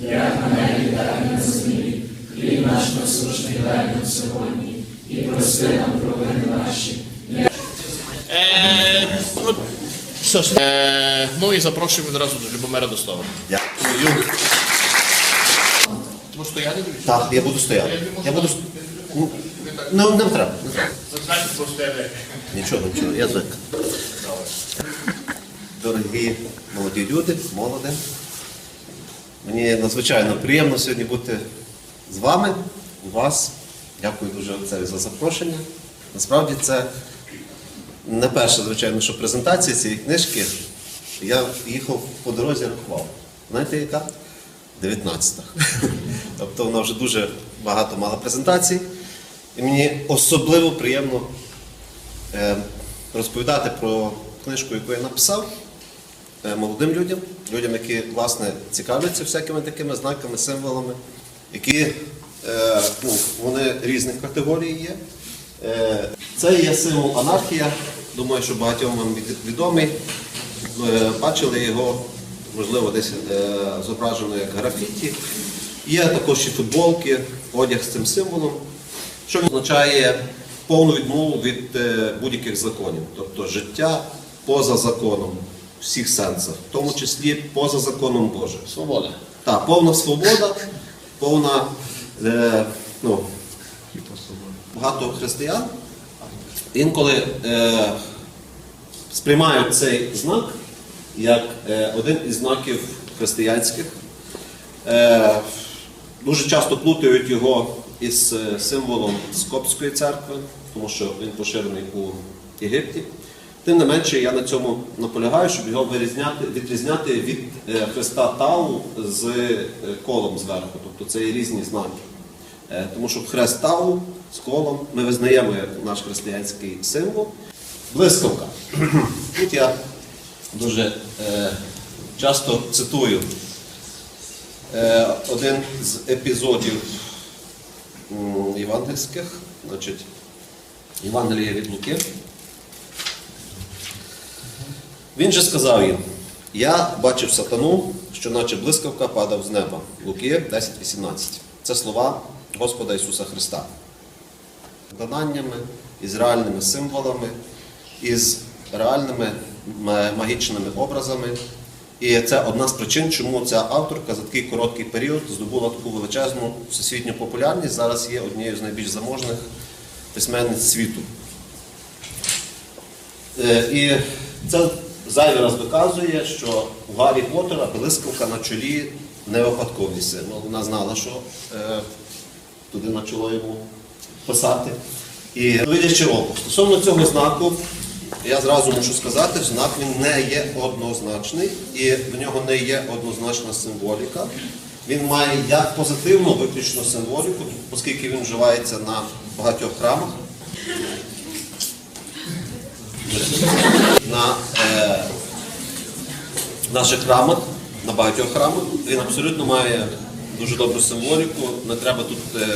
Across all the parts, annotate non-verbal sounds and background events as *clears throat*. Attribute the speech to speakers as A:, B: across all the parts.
A: як на небі, так і на землі. Хліб наш насущний дай нам сьогодні, і прости нам провини наші,
B: Е, ну, е, ну і запрошуємо відразу до Любомира до слова.
C: Дякую.
B: Тому стояти.
C: Так, я буду стояти. Я буду. Ну, ну, не треба. не
B: просто я
C: Нічого, нічого, я звик. Дорогі молоді люди, молоде. Мені надзвичайно приємно сьогодні бути з вами, у вас. Дякую дуже отцеві за запрошення. Насправді це не перша, звичайно, що презентація цієї книжки. Я їхав по дорозі рахував. Знаєте, яка? 19-та. *laughs* Тобто вона вже дуже багато мала презентацій. І мені особливо приємно е, розповідати про книжку, яку я написав молодим людям, людям, які власне цікавляться всякими такими знаками, символами, які е, ну, вони різних категорій є. Е, Це є символ анархія. Думаю, що багатьом вам відомий. Е, Бачили його, можливо, десь е, зображено як графіті. Є також і футболки, одяг з цим символом, що означає повну відмову від е, будь-яких законів, тобто життя поза законом всіх сенсах, в тому числі поза законом Божим.
B: Свобода.
C: Так, повна свобода, повна е, ну, багато християн інколи е, сприймають цей знак як е, один із знаків християнських. Е, дуже часто плутають його із е, символом Скопської церкви, тому що він поширений у Єгипті. Тим не менше, я на цьому наполягаю, щоб його відрізняти від е, Христа Тау з е, колом зверху. Тобто це є різні знаки. Е, Тому що хрест Тау з колом ми визнаємо як наш християнський символ. Блискавка. *clears throat* Тут я дуже часто цитую один з епізодів євангельських, значить, Євангелія від Луки. Він же сказав їм: Я бачив сатану, що наче блискавка падав з неба. Луки 10.18. Це слова Господа Ісуса Христа. Виконаннями, із реальними символами, із реальними магічними образами. І це одна з причин, чому ця авторка за такий короткий період здобула таку величезну всесвітню популярність. Зараз є однією з найбільш заможних письменниць світу. Е, І це зайвий раз доказує, що у Гаррі Поттера блискавка на чолі не випадковість. Ну, вона знала, що е, туди на чоло йому писати. І видячи око. Стосовно цього знаку, я зразу мушу сказати, знак він не є однозначний і в нього не є однозначна символіка. Він має як позитивну виключно символіку, оскільки він вживається на багатьох храмах. На е, наших храмах, на багатьох храмах. Він абсолютно має дуже добру символіку. Не треба тут е,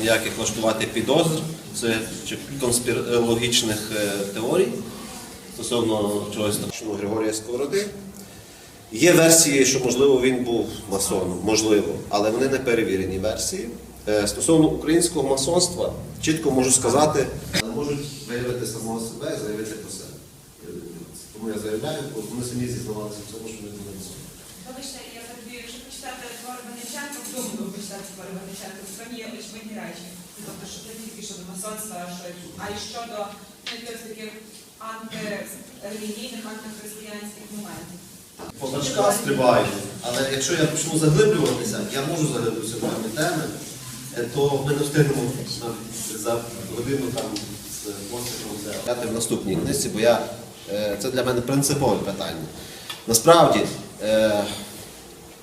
C: ніяких влаштувати підозр це чи конспірологічних е, теорій стосовно чогось такого Григорія Сковороди. Є версії, що можливо він був масоном, можливо, але вони не перевірені версії. Е, Стосовно українського масонства, чітко можу сказати, не можуть виявити самого себе і заявити про. Тому я заявляю, бо вони самі зізнавалися в цьому, що вони були масоном.
D: Вибачте, я тобі, якщо почитати твор Венеченко, вдумливо почитати твор Венеченко, то там є очевидні речі. Тобто, що не тільки щодо масонства, що, а й щодо ну, якихось таких антирелігійних, антихристиянських моментів.
C: Позначка стрибають, але якщо я почну заглиблюватися, я можу заглиблюватися в певні теми, е, то ми не встигнемо за годину там з пострілом взяти в наступній книжці, бо я, е, це для мене принципове питання. Насправді, е,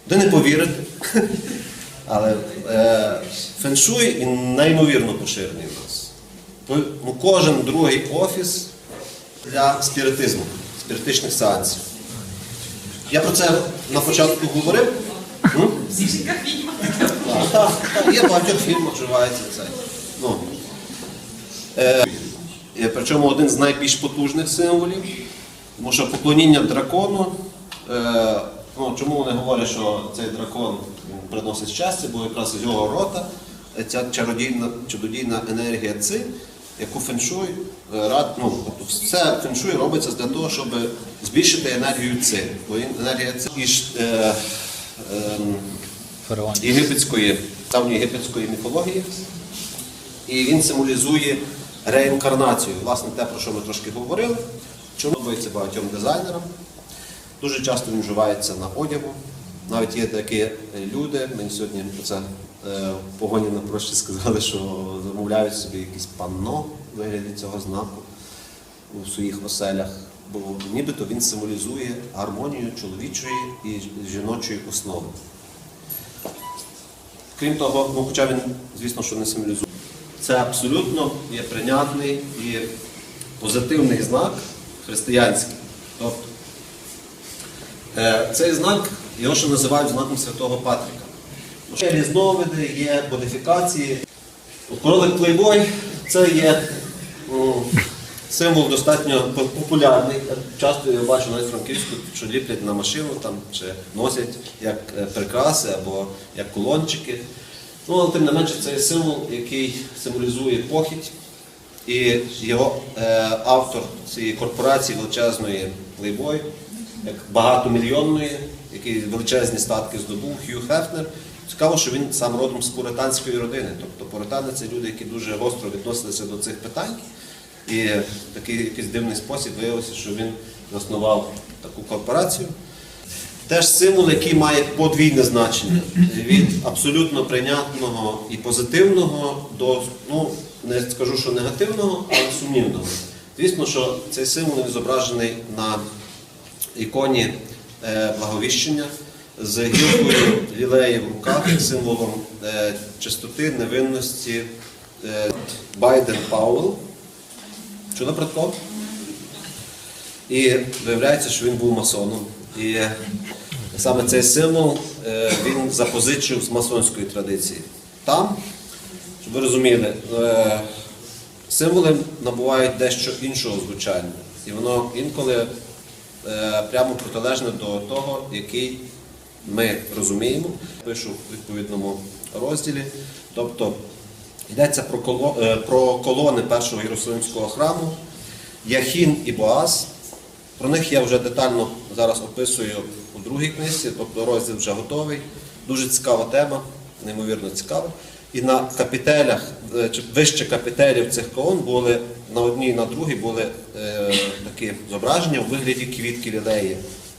C: ви не повірите, *laughs* але е, феншуй він неймовірно поширений у нас. Ну, Кожен другий офіс для спіритизму, спіритичних сеансів. Я про це на початку говорив. Так, Є багатьох фільмах вживається це. Ну. Е, е, причому один з найбільш потужних символів, тому що поклоніння дракону. Е, ну, чому вони говорять, що цей дракон приносить щастя, бо якраз з його рота е, ця чародійна, чудодійна енергія ци, яку феншуй, е, рад, ну, тобто все феншуй робиться для того, щоб збільшити енергію ци. Бо енергія ци із е, ем, єгипетської, давньої єгипетської міфології. І він символізує реінкарнацію. Власне, те, про що ми трошки говорили, чому подобається багатьом дизайнерам. Дуже часто він вживається на одягу. Навіть є такі е, люди, мені сьогодні про це е, погоні на прощі сказали, що замовляють собі якийсь панно в вигляді цього знаку у своїх оселях. Бо нібито він символізує гармонію чоловічої і жіночої основи. Крім того, ну, хоча він, звісно, що не символізує. Це абсолютно є прийнятний і позитивний знак християнський. Тобто, е, цей знак, його ще називають знаком Святого Патрика. Є різновиди, є модифікації. Кролик плейбой це є символ достатньо по- популярний. Часто я бачу навіть Франківську, що ліплять на машину там, чи носять як е, прикраси або як колончики. Ну, але тим не менше, це є символ, який символізує похідь. І його е, автор цієї корпорації величезної Playboy, як багатомільйонної, який величезні статки здобув, Хью Хефнер. Цікаво, що він сам родом з пуританської родини. Тобто пуритани це люди, які дуже гостро відносилися до цих питань. І в такий якийсь дивний спосіб виявилося, що він заснував таку корпорацію. Теж символ, який має подвійне значення від абсолютно прийнятного і позитивного до, ну, не скажу, що негативного, але сумнівного. Звісно, що цей символ зображений на іконі е, благовіщення з гілкою лілеї в руках, символом е, чистоти, невинності е, Байден Пауэлл. Чули про такого? І виявляється, що він був масоном. І саме цей символ е, він запозичив з масонської традиції. Там, щоб ви розуміли, е, символи набувають дещо іншого звучання. І воно інколи е, прямо протилежне до того, який ми розуміємо. Пишу в відповідному розділі. Тобто йдеться е, про колони першого Єрусалимського храму, Яхін і Боаз. Про них я вже детально зараз описую у другій книжці, тобто розділ вже готовий. Дуже цікава тема, неймовірно цікава. І на капітелях, е, вище капітелів цих колон були на одній на другій були е, такі зображення у вигляді квітки лілеї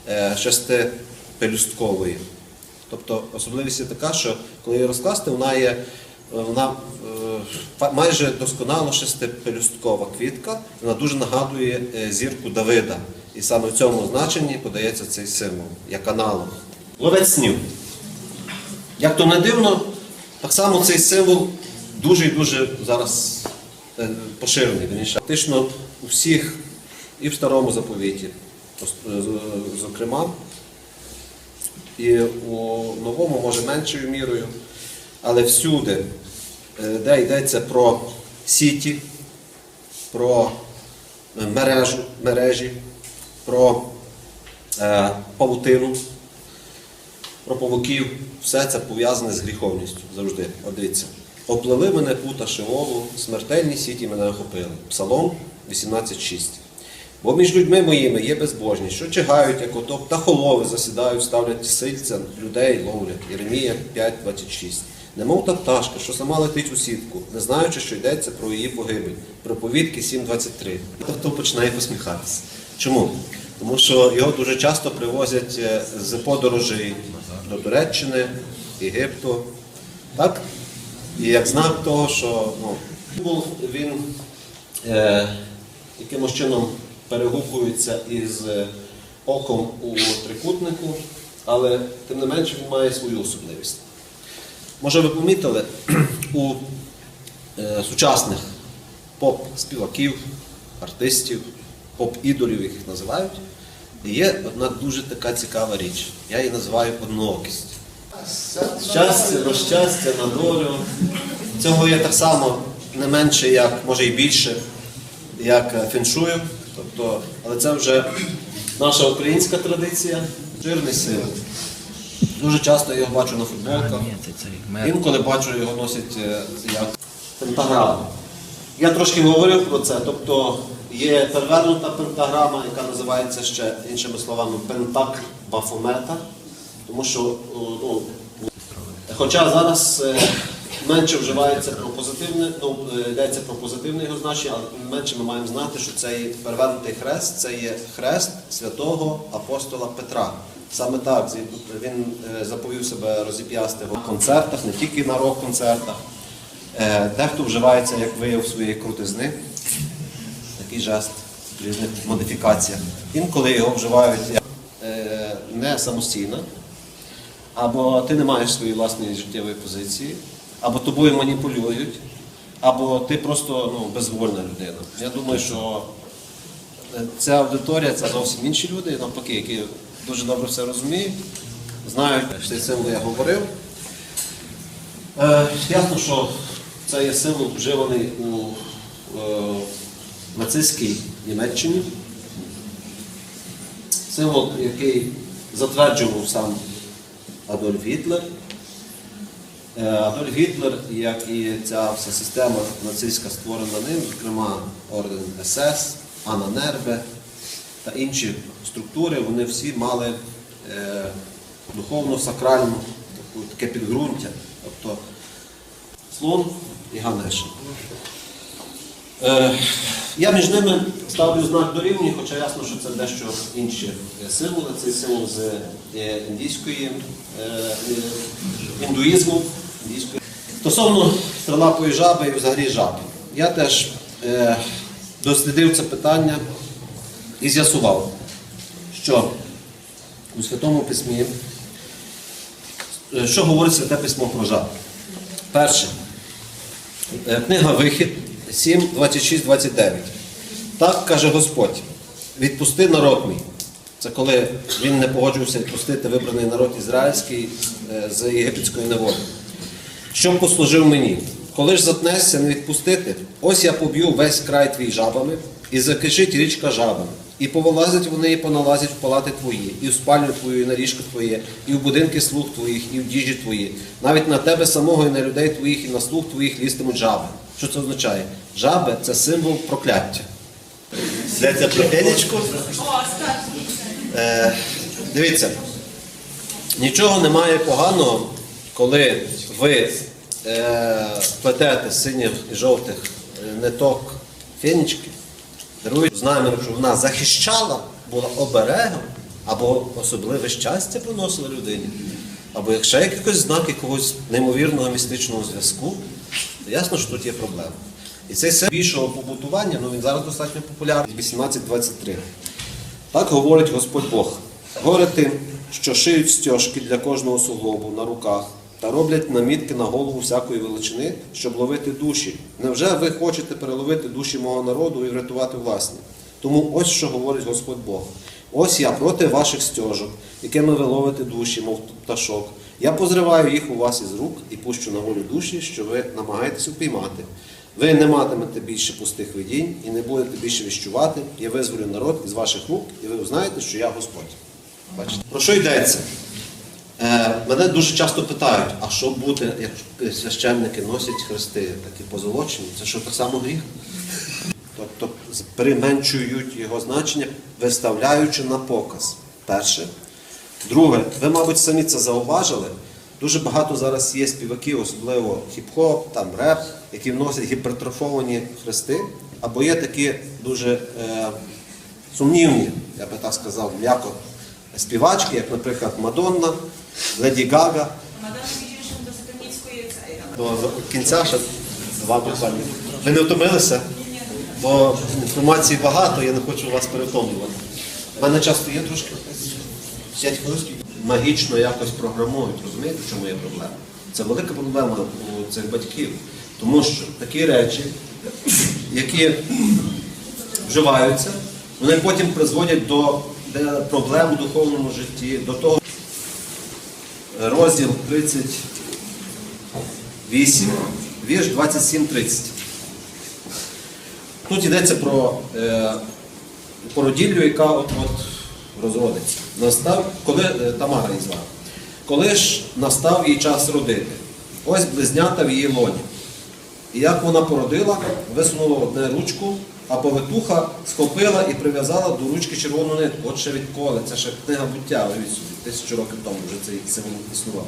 C: е, шестипелюсткової. Тобто особливість є така, що коли її розкласти, вона є вона е, майже досконало шестипелюсткова квітка, вона дуже нагадує е, зірку Давида. І саме в цьому значенні подається цей символ, як аналог. Ловець снів. Як то не дивно, так само цей символ дуже і дуже зараз е, поширений. Фактично у всіх, і в старому заповіті, е, зокрема, і у новому, може меншою мірою, але всюди, е, де йдеться про сіті, про мережу, мережі, про е, павутину, про павуків, все це пов'язане з гріховністю завжди. От дивіться. Оплели мене пута Шеолу, смертельні сіті мене охопили. Псалом 18.6. Бо між людьми моїми є безбожні, що чигають, як ото птахолови засідають, ставлять сильця, людей ловлять. Єремія 5.26. Немов та пташка, що сама летить у сітку, не знаючи, що йдеться про її погибель. Проповідки 7.23. Хто починає посміхатися. Чому? Тому що його дуже часто привозять е, з подорожей до Туреччини, Єгипту. Так? І як знак того, що ну, він е, якимось чином перегукується із е, оком у трикутнику, але тим не менше він має свою особливість. Може, ви помітили, *clears throat* у е, сучасних поп-співаків, артистів, поп-ідолів, як їх називають, є одна дуже така цікава річ. Я її називаю одноокість. Щастя, до щастя, на долю. Цього є так само не менше, як, може і більше, як е, феншую. Тобто, але це вже наша українська традиція, жирний символ. Дуже часто я його бачу на футболках. Інколи бачу, його носять е, як пентаграму. Я трошки говорив про це, тобто є перевернута пентаграма, яка називається ще іншими словами пентак бафомета, тому що ну, Хоча зараз е, менше вживається про позитивне, ну, е, йдеться про позитивне його значення, але менше ми маємо знати, що цей перевернутий хрест це є хрест святого апостола Петра. Саме так він е, заповів себе розіп'ясти в концертах, не тільки на рок-концертах. Дехто вживається як вияв своєї крутизни, такий жест в різних модифікаціях. Інколи його вживають е, не самостійно, або ти не маєш своєї власної життєвої позиції, або тобою маніпулюють, або ти просто ну, безвольна людина. Я думаю, що е, ця аудиторія це зовсім інші люди, навпаки, які дуже добре все розуміють, знають, що цей символ я говорив. Е, ясно, що це є символ вживаний у е, нацистській Німеччині. Символ, який затверджував сам Адольф Гітлер. Е, Адольф Гітлер, як і ця вся система нацистська створена ним, зокрема орден СС, Анна Нербе та інші структури, вони всі мали е, духовно-сакральну таке підґрунтя, тобто слон і Ганешин. Е, я між ними ставлю знак дорівнює, хоча ясно, що це дещо інші е, символи. Цей символ з е, індійської індуїзму. Індійської. Стосовно трилапої жаби і взагалі жаби. Я теж дослідив це питання і з'ясував, що у Святому Письмі, що говорить Святе Письмо про жаб? Перше. Книга Вихід 7, 26, 29. Так каже Господь: відпусти народ мій. Це коли він не погоджувався відпустити вибраний народ ізраїльський е, з єгипетської неволі. Щоб послужив мені. Коли ж затнешся не відпустити, ось я поб'ю весь край твій жабами, і закишить річка жабами. І повилазять вони, і поналазять в палати твої, і в спальню твою, і на ліжко твоє, і в будинки слуг твоїх, і в діжі твої. Навіть на тебе самого, і на людей твоїх, і на слуг твоїх лістимуть жаби. Що це означає? Жаби це символ прокляття. Йдеться про пенічку. Е, дивіться, нічого немає поганого, коли ви е, плетете синіх і жовтих ниток фенічки, дарують з наміром, щоб вона захищала, була оберегом, або особливе щастя приносила людині, або якщо якийсь знак якогось неймовірного містичного зв'язку, ясно, що тут є проблема. І цей символ більшого побутування, ну він зараз достатньо популярний, 1823. Так говорить Господь Бог. Говорить тим, що шиють стяжки для кожного суглобу на руках та роблять намітки на голову всякої величини, щоб ловити душі. Невже ви хочете переловити душі мого народу і врятувати власні? Тому ось що говорить Господь Бог. Ось я проти ваших стяжок, якими ви ловите душі, мов пташок. Я позриваю їх у вас із рук і пущу на волю душі, що ви намагаєтесь упіймати. Ви не матимете більше пустих видінь і не будете більше віщувати. Я визволю народ із ваших рук, і ви узнаєте, що я Господь. Бачите? Про що йдеться? Е, мене дуже часто питають, а що буде, як священники носять хрести такі позолочені? Це що так само гріх? Тобто применшують його значення, виставляючи на показ. Перше. Друге, ви, мабуть, самі це зауважили. Дуже багато зараз є співаків, особливо хіп-хоп, там реп, які вносять гіпертрофовані хрести, або є такі дуже е, сумнівні, я би так сказав, м'яко співачки, як, наприклад, Мадонна, Леді Гага.
D: Між до сатанівської.
C: До кінця ще два питання. Ви не втомилися? Бо інформації багато, я не хочу вас перевтомлювати. У мене часто є трошки 5 хвилин. Магічно якось програмують, розумієте, в чому є проблема? Це велика проблема у цих батьків. Тому що такі речі, які вживаються, вони потім призводять до проблем в духовному житті, до того. Розділ 38, вірш 27-30. Тут йдеться про е, породіллю, яка от, от розродиться. Настав, коли е, Тамара її звала. коли ж настав їй час родити. Ось близнята в її лоні. І як вона породила, висунула одне ручку, а повитуха схопила і прив'язала до ручки червону нитку. От ще відколи, це ще книга буття, уявіть собі, тисячу років тому вже цей символ існував.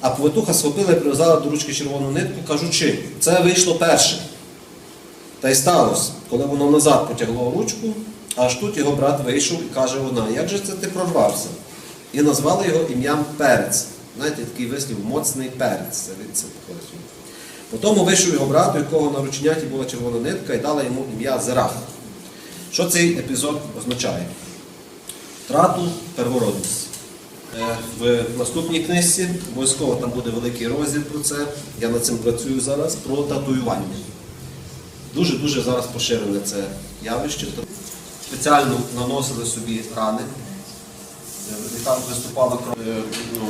C: А повитуха схопила і прив'язала до ручки червону нитку, кажучи, це вийшло перше. Та й сталося, коли воно назад потягло ручку, аж тут його брат вийшов і каже вона, як же це ти прорвався? І назвали його ім'ям Перець. Знаєте, такий вислів моцний перець. Це від походить. Потім вийшов його брат, у якого на рученяті була червона нитка, і дала йому ім'я Зерах. Що цей епізод означає? Втрату первородності. Е, В наступній книжці обов'язково там буде великий розділ про це. Я над цим працюю зараз про татуювання. Дуже-дуже зараз поширене це явище. Спеціально наносили собі рани. Е, І там виступала е, ну,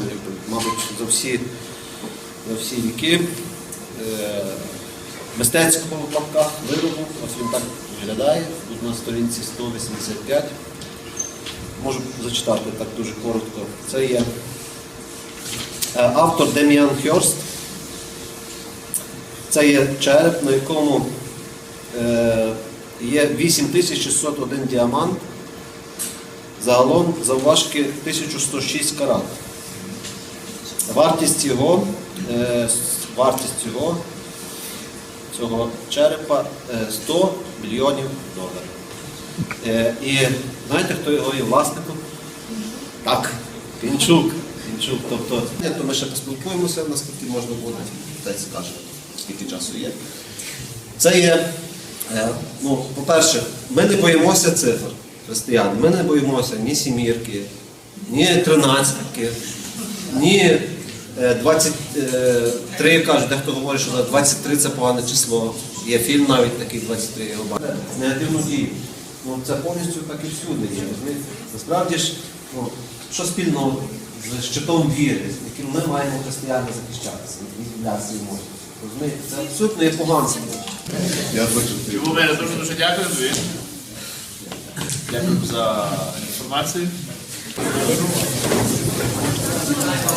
C: мабуть, за всі, за всі віки мистецького в виробу. Ось він так виглядає. Тут на сторінці 185. Можу зачитати так дуже коротко. Це є е, автор Деміан Хьорст. Це є череп, на якому є 8601 діамант. Загалом завважки 1106 карат. Вартість його, е, вартість його, цього черепа е, 100 мільйонів доларів. Е, і знаєте, хто його є власником? Так, Пінчук. Пінчук. Тобто, то ми ще поспілкуємося, наскільки можна буде, десь скаже, скільки часу є. Це є, е, ну, по-перше, ми не боїмося цифр, християни. Ми не боїмося ні сімірки, ні тринадцятки, ні е, 23, кажуть, дехто говорить, що 23 це погане число. Є фільм навіть такий 23, я його бачив. Негативну дію. Ну, це повністю так і всюди є. Насправді ж, ну, що спільного з щитом віри, з яким ми маємо християни захищатися, не відділятися можуть. Розумієте? Це абсолютно є поганство.
B: Любомире, дуже дуже дякую. Дякую за інформацію.